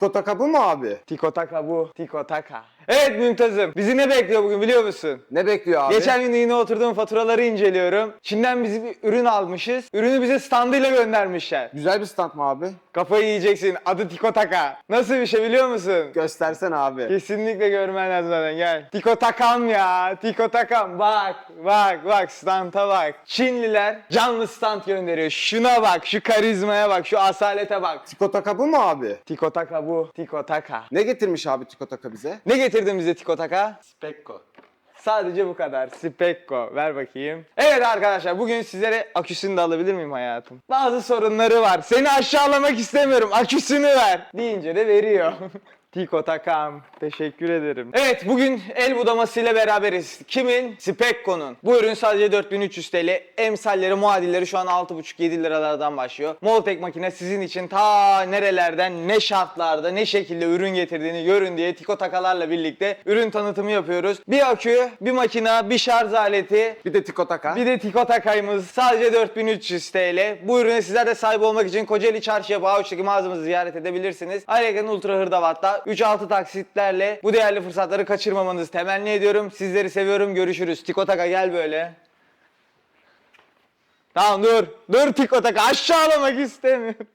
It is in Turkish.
Kotaka bu mu abi? Evet Mümtaz'ım. Bizi ne bekliyor bugün biliyor musun? Ne bekliyor abi? Geçen gün yine oturdum faturaları inceliyorum. Çin'den bizi bir ürün almışız. Ürünü bize standıyla göndermişler. Güzel bir stand mı abi? Kafayı yiyeceksin. Adı Tiko Taka. Nasıl bir şey biliyor musun? Göstersen abi. Kesinlikle görmen lazım zaten gel. Tiko Takam ya. Tiko Takam. Bak bak bak standa bak. Çinliler canlı stand gönderiyor. Şuna bak şu karizmaya bak şu asalete bak. Kotaka bu mu abi? Tiko Taka bu. Tiko Taka. Ne getirmiş abi Kotaka bize? Ne getirdin bize Tiko Taka? Spekko. Sadece bu kadar. Spekko. Ver bakayım. Evet arkadaşlar bugün sizlere aküsünü de alabilir miyim hayatım? Bazı sorunları var. Seni aşağılamak istemiyorum. Aküsünü ver. Deyince de veriyor. Tiko Takam. Teşekkür ederim. Evet bugün el budamasıyla beraberiz. Kimin? Spekko'nun. Bu ürün sadece 4300 TL. Emsalleri, muadilleri şu an 6,5-7 liralardan başlıyor. Moltek makine sizin için ta nerelerden, ne şartlarda, ne şekilde ürün getirdiğini görün diye Tiko Takalarla birlikte ürün tanıtımı yapıyoruz. Bir akü, bir makina, bir şarj aleti, Bir de Tikotaka. bir de Tiko Takay'ımız sadece 4300 TL. Bu ürüne sizler de sahip olmak için Kocaeli Çarşıya Bağış'taki mağazamızı ziyaret edebilirsiniz. Ayrıca Ultra Hırdavat'ta 3-6 taksitlerle bu değerli fırsatları kaçırmamanızı temenni ediyorum. Sizleri seviyorum. Görüşürüz. Tiko Taka gel böyle. Tamam dur. Dur Tiko Taka aşağılamak istemiyorum.